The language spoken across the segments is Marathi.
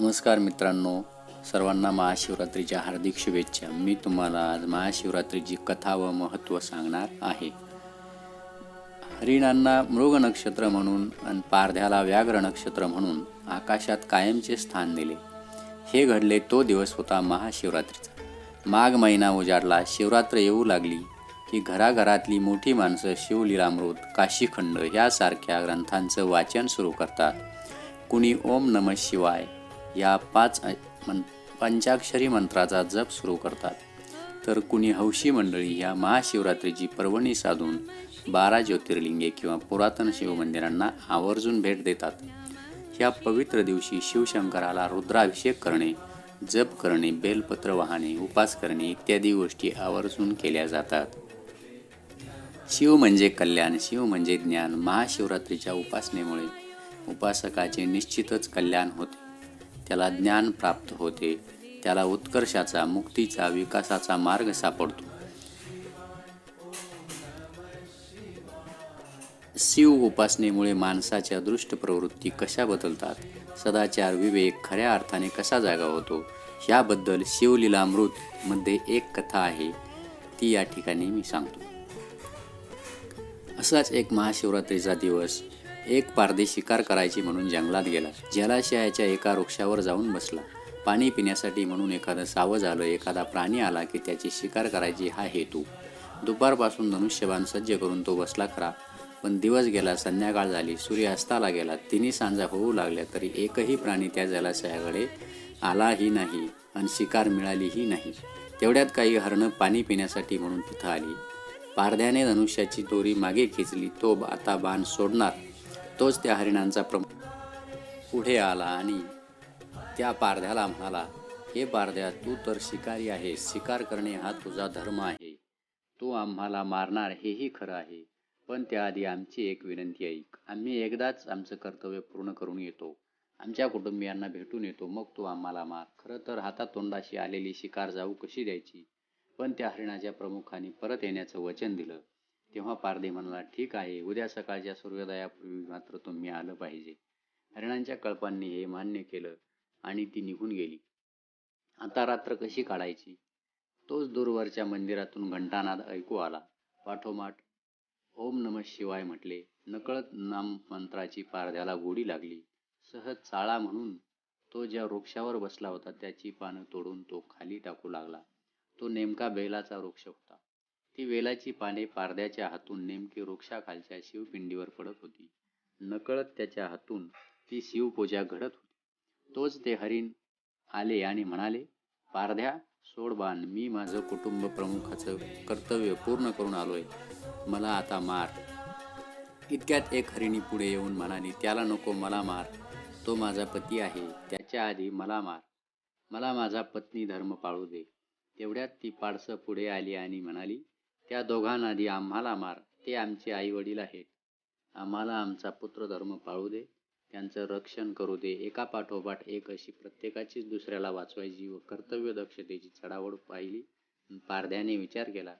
नमस्कार मित्रांनो सर्वांना महाशिवरात्रीच्या हार्दिक शुभेच्छा. मी तुम्हाला आज महाशिवरात्रीची कथा व महत्त्व सांगणार आहे. हरिणांना मृग नक्षत्र म्हणून आणि पारध्याला व्याघ्र नक्षत्र म्हणून आकाशात कायमचे स्थान दिले. हे घडले तो दिवस होता महाशिवरात्रीचा. माघ महिना उजाडला शिवरात्र येऊ लागली. की घराघरातली मोठी माणसं शिवलीलामृत काशीखंड यासारख्या ग्रंथांचं वाचन सुरू करतात. कुणी ओम नम शिवाय या पाच मं पंचाक्षरी मंत्राचा जप सुरू करतात. तर कुणी हौशी मंडळी ह्या महाशिवरात्रीची पर्वणी साधून बारा ज्योतिर्लिंगे किंवा पुरातन शिवमंदिरांना आवर्जून भेट देतात. ह्या पवित्र दिवशी शिवशंकराला रुद्राभिषेक करणे जप करणे बेलपत्र वाहणे उपास करणे इत्यादी गोष्टी आवर्जून केल्या जातात. शिव म्हणजे कल्याण शिव म्हणजे ज्ञान महाशिवरात्रीच्या उपासनेमुळे उपासकाचे निश्चितच कल्याण होते. त्याला ज्ञान प्राप्त होते. त्याला उत्कर्षाचा मुक्तीचा विकासाचा मार्ग सापडतो. शिव उपासनेमुळे माणसाच्या दृष्ट प्रवृत्ती कशा बदलतात? सदाचार विवेक खऱ्या अर्थाने कसा जागा होतो? याबद्दल शिवलीलामृत मध्ये एक कथा आहे. ती या ठिकाणी मी सांगतो. असाच एक महाशिवरात्रीचा दिवस एक पारदे शिकार करायची म्हणून जंगलात गेला. जलाशयाच्या एका वृक्षावर जाऊन बसला. पाणी पिण्यासाठी म्हणून एखादं सावज आलं एखादा प्राणी आला की त्याची शिकार करायची हा हेतू. दुपारपासून धनुष्यबाण सज्ज करून तो बसला खरा. पण दिवस गेला संध्याकाळ झाली सूर्यास्ताला गेला. तिन्ही सांजा होऊ लागल्या तरी एकही प्राणी त्या जलाशयाकडे आलाही नाही आणि शिकार मिळालीही नाही. तेवढ्यात काही हरणं पाणी पिण्यासाठी म्हणून तिथं आली. पारध्याने धनुष्याची दोरी मागे खेचली. तो आता बाण सोडणार तोच त्या हरिणांचा प्रमुख. पुढे आला आणि त्या पारध्याला म्हणाला हे पारध्या तू तर शिकारी आहेस शिकार करणे हा तुझा धर्म आहे. तू आम्हाला मारणार हेही खरं आहे. पण त्याआधी आमची एक विनंती ऐक आम्ही एकदाच आमचं कर्तव्य पूर्ण करून येतो. आमच्या कुटुंबियांना भेटून येतो. मग तू आम्हाला मार. खरं तर हातातोंडाशी आलेली शिकार जाऊ कशी द्यायची? पण त्या हरिणाच्या प्रमुखाने परत येण्याचं वचन दिलं. तेव्हा पारधी म्हणाला ठीक आहे उद्या सकाळच्या सूर्योदयापूर्वी मात्र तुम्ही आलं पाहिजे. हरिणांच्या कळपांनी हे मान्य केलं आणि ती निघून गेली. आता रात्र कशी काढायची? तोच दूरवरच्या मंदिरातून घंटानाद ऐकू आला. पाठोमाठ ओम नम शिवाय म्हटले नकळत नाम मंत्राची पारध्याला गोडी लागली. सहज चाळा म्हणून तो ज्या वृक्षावर बसला होता त्याची पानं तोडून तो खाली टाकू लागला. तो नेमका बेलाचा वृक्ष होता. ती वेलाची पाने पारद्याच्या हातून नेमकी वृक्षाखालच्या शिवपिंडीवर पडत होती. नकळत त्याच्या हातून ती शिवपूजा घडत होती. तोच ते हरिण आले आणि म्हणाले पारध्या सोडबान मी माझं कुटुंब प्रमुखाचं कर्तव्य पूर्ण करून आलोय. मला आता मार. इतक्यात एक हरिणी पुढे येऊन म्हणाली त्याला नको मला मार. तो माझा पती आहे. त्याच्या आधी मला मार. मला माझा पत्नी धर्म पाळू दे. तेवढ्यात ती पाडसं पुढे आली आणि म्हणाली त्या दोघांआधी आम्हाला मार ते आमचे आई वडील आहेत. आम्हाला आमचा पुत्र धर्म पाळू दे त्यांचं रक्षण करू दे एका पाठोपाठ एक अशी प्रत्येकाचीच दुसऱ्याला वाचवायची व कर्तव्य दक्षतेची चढावड पाहिली पारध्याने विचार केला.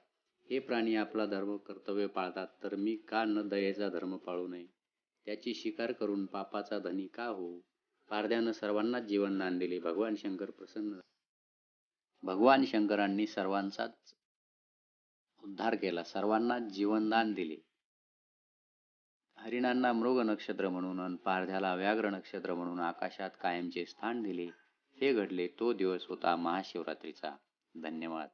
हे प्राणी आपला धर्म कर्तव्य पाळतात तर मी का न दयेचा धर्म पाळू नये? त्याची शिकार करून पापाचा धनी का होऊ? पारध्यानं सर्वांनाच जीवनदान दिले भगवान शंकर प्रसन्न भगवान शंकरांनी सर्वांचाच उद्धार केला. सर्वांनाच जीवनदान दिले. हरिणांना मृग नक्षत्र म्हणून अन पारध्याला व्याघ्र नक्षत्र म्हणून आकाशात कायमचे स्थान दिले. हे घडले तो दिवस होता महाशिवरात्रीचा. धन्यवाद.